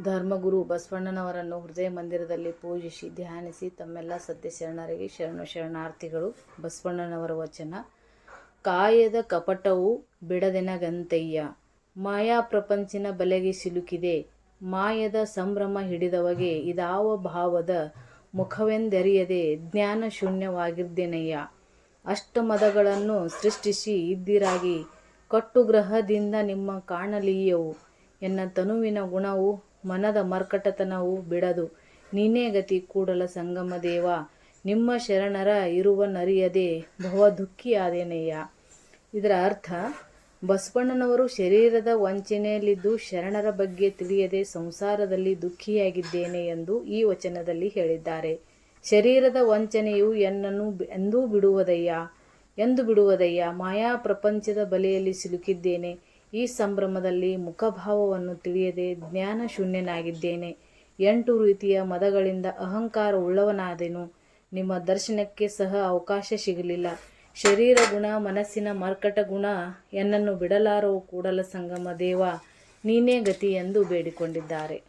ಧರ್ಮಗುರು ಬಸವಣ್ಣನವರನ್ನು ಹೃದಯ ಮಂದಿರದಲ್ಲಿ ಪೂಜಿಸಿ ಧ್ಯಾನಿಸಿ ತಮ್ಮೆಲ್ಲ ಸತ್ಯ ಶರಣರಿಗೆ ಶರಣು ಶರಣಾರ್ಥಿಗಳು. ಬಸವಣ್ಣನವರ ವಚನ, ಕಾಯದ ಕಪಟವು ಬಿಡದೆನಗಂತಯ್ಯ. ಮಾಯಾ ಪ್ರಪಂಚಿನ ಬಲೆಗೆ ಸಿಲುಕಿದೆ. ಮಾಯದ ಸಂಭ್ರಮ ಹಿಡಿದವಗೆ ಇದಾವ ಭಾವದ ಮುಖವೆಂದರಿಯದೆ ಜ್ಞಾನ ಶೂನ್ಯವಾಗಿದ್ದೇನಯ್ಯ ಅಷ್ಟಮದಗಳನ್ನು ಸೃಷ್ಟಿಸಿ ಇದ್ದಿರಾಗಿ. ಕಟ್ಟುಗ್ರಹದಿಂದ ನಿಮ್ಮ ಕಾಣಲೀಯವು. ಎನ್ನ ತನುವಿನ ಗುಣವು ಮನದ ಮರ್ಕಟತನವು ಬಿಡದು. ನೀನೇ ಗತಿ ಕೂಡಲ ಸಂಗಮ ದೇವ, ನಿಮ್ಮ ಶರಣರ ಇರುವ ನರಿಯದೆ ಬಹು ದುಃಖಿಯಾದೇನಯ್ಯ ಇದರ ಅರ್ಥ, ಬಸವಣ್ಣನವರು ಶರೀರದ ವಂಚನೆಯಲ್ಲಿದ್ದು ಶರಣರ ಬಗ್ಗೆ ತಿಳಿಯದೆ ಸಂಸಾರದಲ್ಲಿ ದುಃಖಿಯಾಗಿದ್ದೇನೆ ಎಂದು ಈ ವಚನದಲ್ಲಿ ಹೇಳಿದ್ದಾರೆ. ಶರೀರದ ವಂಚನೆಯು ಎನ್ನನ್ನು ಎಂದೂ ಬಿಡುವುದಯ್ಯ, ಎಂದು ಬಿಡುವುದಯ್ಯ, ಮಾಯಾ ಪ್ರಪಂಚದ ಬಲೆಯಲ್ಲಿ ಸಿಲುಕಿದ್ದೇನೆ. ಈ ಸಂಭ್ರಮದಲ್ಲಿ ಮುಖಭಾವವನ್ನು ತಿಳಿಯದೆ ಜ್ಞಾನ ಶೂನ್ಯನಾಗಿದ್ದೇನೆ. ಎಂಟು ರೀತಿಯ ಮದಗಳಿಂದ ಅಹಂಕಾರ ಉಳ್ಳವನಾದೆನು. ನಿಮ್ಮ ದರ್ಶನಕ್ಕೆ ಸಹ ಅವಕಾಶ ಸಿಗಲಿಲ್ಲ. ಶರೀರ ಗುಣ, ಮನಸ್ಸಿನ ಮರ್ಕಟ ಗುಣ, ಎನ್ನನ್ನು ಬಿಡಲಾರವು ಕೂಡಲ ಸಂಗಮ ದೇವ, ನೀನೇ ಗತಿ ಎಂದು ಬೇಡಿಕೊಂಡಿದ್ದಾರೆ.